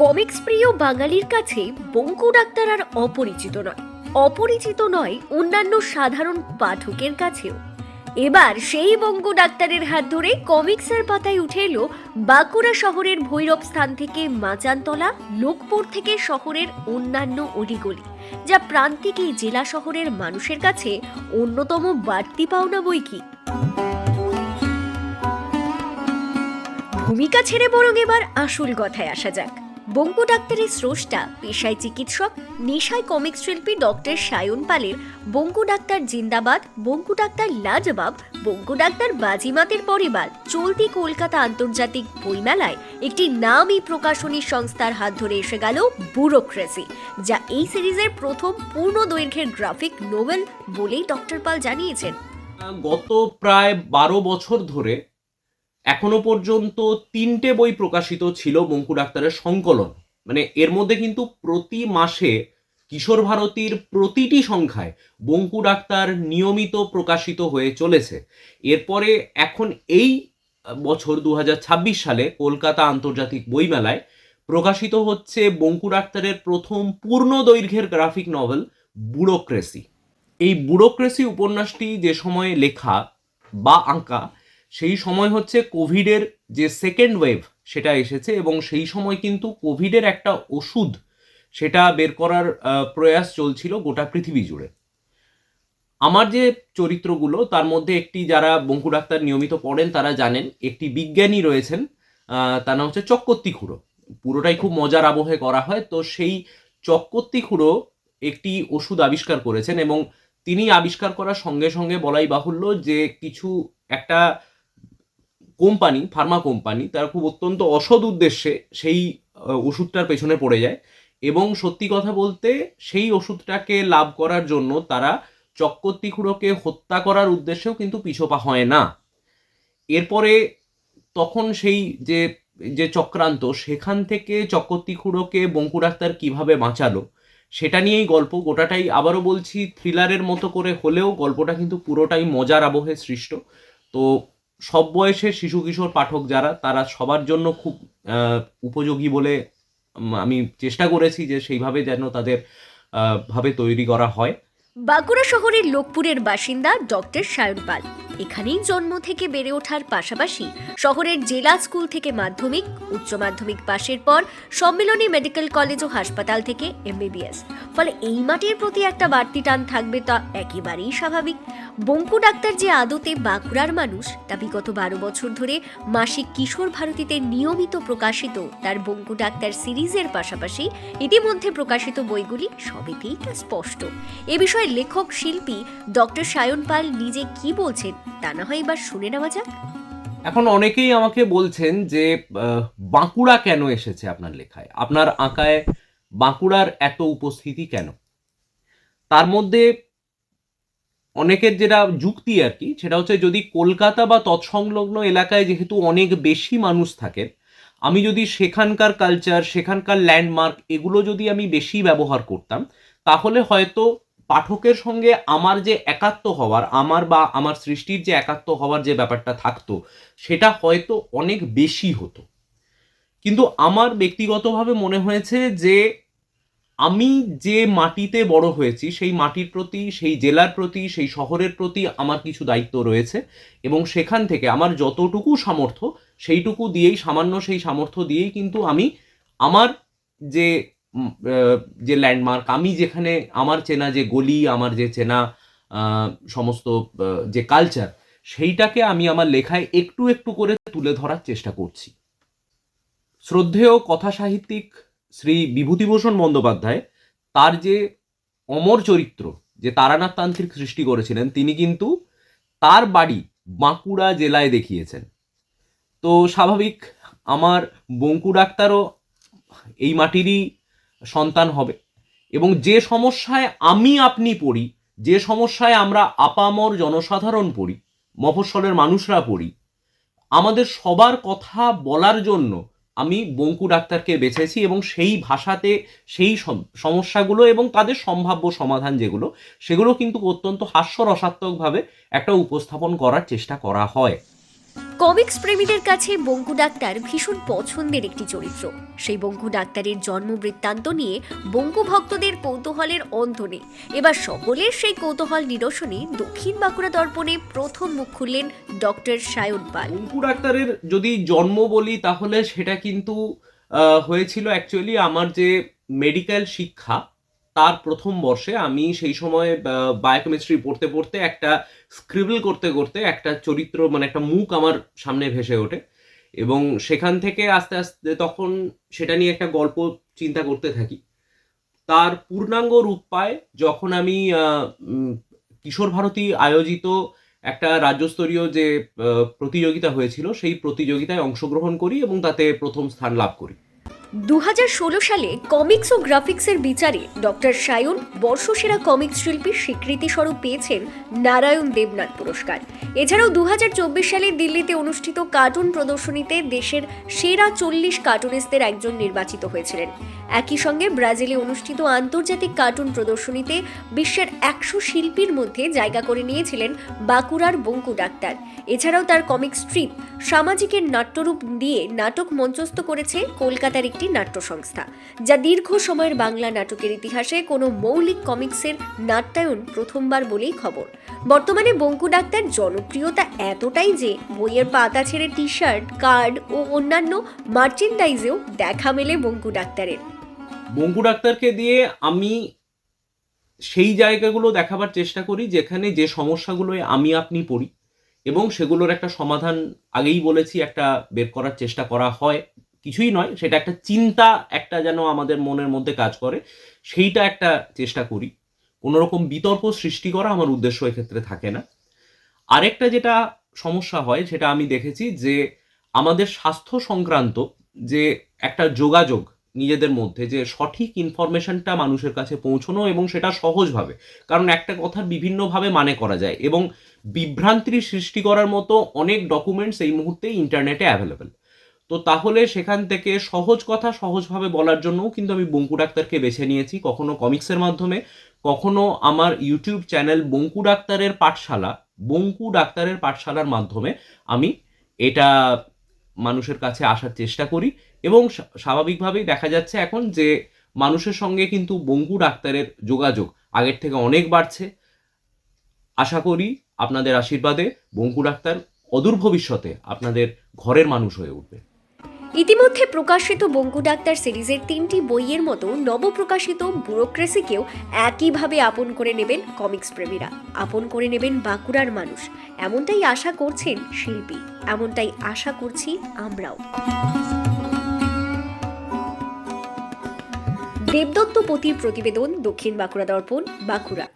Comics প্রিয় বাঙালির কাছে বঙ্কু ডাক্তার আর অপরিচিত নয়। অপরিচিত নয়, অন্যান্য সাধারণ পাঠকের কাছেও। এবার সেই বঙ্কু ডাক্তারের হাত ধরে কমিক্সের পাতায় উঠে এলো বাঁকুড়া শহরের ভৈরব স্থান থেকে মাচানতলা, লোকপুর থেকে শহরের অন্যান্য অলিগলি, যা প্রান্তিক এই জেলা শহরের মানুষের কাছে অন্যতম বাড়তি পাওনা বই কি? ভূমিকা ছেড়ে বরং এবার আসল কথায় আসা যাক। বঙ্কু ডাক্তারের স্রষ্টা, পেশায় চিকিৎসক, নেশায় কমিক শিল্পী ডক্টর সায়ন পালের বঙ্কু ডাক্তার জিন্দাবাদ বঙ্কু ডাক্তার লাজবাব বঙ্কু ডাক্তার বাজিমাতের পরিবার চলতি কলকাতা আন্তর্জাতিক বইমেলায় একটি নামী প্রকাশনী সংস্থার হাত ধরে এসে গেল ব্যুরোক্রেসি, যা এই সিরিজের প্রথম পূর্ণ দৈর্ঘ্যের গ্রাফিক নোভেল বলেই ডক্টর পাল জানিয়েছেন। গত প্রায় বারো বছর ধরে এখনও পর্যন্ত তিনটে বই প্রকাশিত ছিল বঙ্কু ডাক্তারের সংকলন। মানে এর মধ্যে কিন্তু প্রতি মাসে কিশোর ভারতীর প্রতিটি সংখ্যায় বঙ্কু ডাক্তার নিয়মিত প্রকাশিত হয়ে চলেছে। এরপরে এখন এই বছর দু হাজার ছাব্বিশ সালে কলকাতা আন্তর্জাতিক বইমেলায় প্রকাশিত হচ্ছে বঙ্কু ডাক্তারের প্রথম পূর্ণ দৈর্ঘ্যের গ্রাফিক নভেল বুড়োক্রেসি। এই বুড়োক্রেসি উপন্যাসটি যে সময়ে লেখা বা আঁকা সেই সময় হচ্ছে কোভিডের যে সেকেন্ড ওয়েভ সেটা এসেছে এবং সেই সময় কিন্তু কোভিডের একটা ওষুধ সেটা বের করার প্রয়াস চলছিল গোটা পৃথিবী জুড়ে। আমার যে চরিত্রগুলো, তার মধ্যে একটি যারা বঙ্কু ডাক্তার নিয়মিত পড়েন, তারা জানেন, একটি বিজ্ঞানী রয়েছেন তার নাম হচ্ছে চক্কর্তি খুঁড়ো। পুরোটাই খুব মজার আবহে করা হয়, তো সেই চক্কর্তি খুঁড়ো একটি ওষুধ আবিষ্কার করেছেন এবং তিনি আবিষ্কার করার সঙ্গে সঙ্গে বলাই বাহুল্য যে কিছু একটা কোম্পানি, ফার্মা কোম্পানি, তারা খুব অত্যন্ত অসৎ উদ্দেশ্যে সেই ওষুধটার পেছনে পড়ে যায় এবং সত্যি কথা বলতে সেই ওষুধটাকে লাভ করার জন্য তারা চক্কর্তি খুঁড়োকে হত্যা করার উদ্দেশ্যেও কিন্তু পিছোপা হয় না। এরপরে তখন সেই যে যে চক্রান্ত, সেখান থেকে চক্কর্তি খুঁড়োকে বঙ্কু ডাক্তার কীভাবে বাঁচালো, সেটা নিয়েই গল্প। গোটাটাই আবারও বলছি, থ্রিলারের মতো করে হলেও গল্পটা কিন্তু পুরোটাই মজার আবহে সৃষ্ট। তো সব বয়সের শিশু কিশোর পাঠক যারা, তারা সবার জন্য খুব উপযোগী বলে আমি চেষ্টা করেছি যে সেইভাবে যেন তাদের ভাবে তৈরি করা হয়। বাঁকুড়া শহরের লোকপুরের বাসিন্দা ডক্টর সায়ন পাল। এখানেই জন্ম থেকে বেড়ে ওঠার পাশাপাশি শহরের জেলা স্কুল থেকে মাধ্যমিক, উচ্চ মাধ্যমিক পাশের পর সম্মিলনী মেডিকেল কলেজ ও হাসপাতাল থেকে এমবিবিএস। ফলে এই মাটির প্রতি একটা বাড়তি টান থাকবে তা একেবারেই স্বাভাবিক। বঙ্কু ডাক্তার যে আদতে বাঁকুড়ার মানুষ, তা বিগত বারো বছর ধরে মাসিক কিশোর ভারতীতে নিয়মিত প্রকাশিত। তার বঙ্কু ডাক্তার সিরিজের পাশাপাশি ইতিমধ্যে প্রকাশিত বইগুলি সবেতেই তা স্পষ্ট। এ বিষয়ে লেখক, শিল্পী ডক্টর সায়ন পাল নিজে কি বলছেন, তা না হয় এবার শুনে নেওয়া যাক। এখন অনেকেই আমাকে বলছেন যে বাঁকুড়া কেন এসেছে আপনার লেখায়? আপনার আঁকায় বাঁকুড়ার এত উপস্থিতি কেন? তার মধ্যে অনেকের যেটা যুক্তি আর কি, সেটা হচ্ছে যদি কলকাতা বা তৎসংলগ্ন এলাকায় যেহেতু অনেক বেশি মানুষ থাকেন আমি যদি সেখানকার কালচার সেখানকার ল্যান্ডমার্ক এগুলো যদি আমি বেশি ব্যবহার করতাম, তাহলে হয়তো পাঠকের সঙ্গে আমার যে একাত্ম হওয়ার, আমার বা আমার সৃষ্টির যে একাত্ম হওয়ার যে ব্যাপারটা থাকতো, সেটা হয়তো অনেক বেশি হতো। কিন্তু আমার ব্যক্তিগতভাবে মনে হয়েছে যে আমি যে মাটিতে বড় হয়েছি, সেই মাটির প্রতি, সেই জেলার প্রতি, সেই শহরের প্রতি আমার কিছু দায়িত্ব রয়েছে এবং সেখান থেকে আমার যতটুকু সামর্থ্য, সেইটুকু দিয়েই, সামান্য সেই সামর্থ্য দিয়েই কিন্তু আমি আমার যে যে ল্যান্ডমার্ক আমি যেখানে আমার চেনা যে গলি, আমার যে চেনা সমস্ত যে কালচার সেইটাকে আমি আমার লেখায় একটু একটু করে তুলে ধরার চেষ্টা করছি। শ্রদ্ধেয় কথা সাহিত্যিক শ্রী বিভূতিভূষণ বন্দ্যোপাধ্যায় তার যে অমর চরিত্র, যে তারানাথ তান্ত্রিক সৃষ্টি করেছিলেন, তিনি কিন্তু তার বাড়ি বাঁকুড়া জেলায় দেখিয়েছেন। তো স্বাভাবিক আমার বঙ্কু ডাক্তারও এই মাটিরই সন্তান হবে এবং যে সমস্যায় আমি আপনি পড়ি, যে সমস্যায় আমরা আপামর জনসাধারণ পড়ি, মফস্বলের মানুষরা পড়ি, আমাদের সবার কথা বলার জন্য আমি বঙ্কু ডাক্তারকে বেছেছি এবং সেই ভাষাতে সেই সম- সমস্যাগুলো এবং তাদের সম্ভাব্য সমাধান যেগুলো, সেগুলো কিন্তু অত্যন্ত হাস্যরসাত্মকভাবে একটা উপস্থাপন করার চেষ্টা করা হয়। কমিক্স প্রেমীদের কাছে বঙ্কু ডাক্তার ভীষণ পছন্দের একটি চরিত্র। সেই বঙ্কু ডাক্তারের জন্ম বৃত্তান্ত নিয়ে বঙ্কু ভক্তদের কৌতূহলের অন্ত নেই। এবার সকলের সেই কৌতূহল নিরসনে দক্ষিণ বাঁকুড়া দর্পণে প্রথম মুখ খুললেন ডক্টর সায়ন পাল। অঙ্কু ডাক্তারের যদি জন্ম বলি, তাহলে সেটা কিন্তু হয়েছিল অ্যাকচুয়ালি আমার যে মেডিকেল শিক্ষা তার প্রথম বর্ষে আমি সেই সময় বায়োকেমিস্ট্রি পড়তে পড়তে একটা স্ক্রিবল করতে করতে একটা চরিত্র মানে একটা মুখ আমার সামনে ভেসে ওঠে। এবং সেখান থেকে আস্তে আস্তে তখন সেটা নিয়ে একটা গল্প চিন্তা করতে থাকি। তার পূর্ণাঙ্গ রূপ পায় যখন আমি কিশোর ভারতী আয়োজিত একটা রাজ্যস্তরীয় যে প্রতিযোগিতা হয়েছিল, সেই প্রতিযোগিতায় অংশগ্রহণ করি এবং তাতে প্রথম স্থান লাভ করি। দু হাজার ষোলো সালে কমিক্স ও গ্রাফিক্সের বিচারে ডক্টর সায়ন বর্ষসেরা কমিক্স শিল্পীর স্বীকৃতি স্বরূপ পেয়েছেন নারায়ণ দেবনাথ পুরস্কার। এছাড়াও দু হাজার চব্বিশ সালে দিল্লিতে অনুষ্ঠিত কার্টুন প্রদর্শনীতে দেশের সেরা চল্লিশ কার্টুনিস্টদের একজন নির্বাচিত হয়েছিলেন। একই সঙ্গে ব্রাজিলে অনুষ্ঠিত আন্তর্জাতিক কার্টুন প্রদর্শনীতে বিশ্বের একশো শিল্পীর মধ্যে জায়গা করে নিয়েছিলেন বাঁকুড়ার বঙ্কু ডাক্তার। এছাড়াও তার কমিক স্ট্রিপ সামাজিকের নাট্যরূপ দিয়ে নাটক মঞ্চস্থ করেছে কলকাতার একটি নাট্য সংস্থা যা দীর্ঘ সময়ের বাংলা নাটকের ইতিহাসে কোনো মৌলিক কমিক্সের নাট্যায়ন প্রথমবার বলেই খবর। বর্তমানে বঙ্কু ডাক্তার জনপ্রিয়তা এতটাই যে বইয়ের পাতা ছেড়ে টি শার্ট কার্ড ও অন্যান্য মার্চেন্ডাইজেও দেখা মেলে বঙ্কু ডাক্তারের। বঙ্কু ডাক্তারকে দিয়ে আমি সেই জায়গাগুলো দেখাবার চেষ্টা করি, যেখানে যে সমস্যাগুলোয় আমি আপনি পড়ি এবং সেগুলোর একটা সমাধান আগেই বলেছি, একটা বের করার চেষ্টা করা হয়। কিছুই নয়, সেটা একটা চিন্তা, একটা যেন আমাদের মনের মধ্যে কাজ করে, সেইটা একটা চেষ্টা করি। কোনো রকম বিতর্ক সৃষ্টি করা আমার উদ্দেশ্য এক্ষেত্রে থাকে না। আরেকটা যেটা সমস্যা হয়, সেটা আমি দেখেছি যে আমাদের স্বাস্থ্য সংক্রান্ত যে একটা যোগাযোগ নিজেদের মধ্যে, যে সঠিক ইনফরমেশনটা মানুষের কাছে পৌঁছানো এবং সেটা সহজভাবে, কারণ একটা কথা বিভিন্নভাবে মানে করা যায় এবং বিভ্রান্তির সৃষ্টি করার মতো অনেক ডকুমেন্টস এই মুহূর্তে ইন্টারনেটে অ্যাভেলেবেল তো তাহলে সেখান থেকে সহজ কথা সহজভাবে বলার জন্যও কিন্তু আমি বঙ্কু ডাক্তারকে বেছে নিয়েছি, কখনো কমিক্সের মাধ্যমে, কখনো আমার ইউটিউব চ্যানেল বঙ্কু ডাক্তারের পাঠশালা, বঙ্কু ডাক্তারের পাঠশালার মাধ্যমে আমি এটা মানুষের কাছে আসার চেষ্টা করি এবং স্বা- স্বাভাবিকভাবেই দেখা যাচ্ছে এখন যে মানুষের সঙ্গে কিন্তু বঙ্কু ডাক্তারের যোগাযোগ আগের থেকে অনেক বাড়ছে। আশা করি আপনাদের আশীর্বাদে বঙ্কু ডাক্তার অদূর ভবিষ্যতে আপনাদের ঘরের মানুষ হয়ে উঠবে। ইতিমধ্যে প্রকাশিত বঙ্কু ডাক্তার সিরিজের তিনটি বইয়ের মতো নবপ্রকাশিত ব্যুরোক্রেসিকেও একইভাবে আপন করে নেবেন কমিক্স প্রেমীরা। আপন করে নেবেন বাঁকুড়ার মানুষ। এমনটাই আশা করছেন শিল্পী। এমনটাই আশা করছি আমরাও। দেবদত্ত পতির প্রতিবেদন দক্ষিণ বাঁকুড়া দর্পণ, বাঁকুড়া।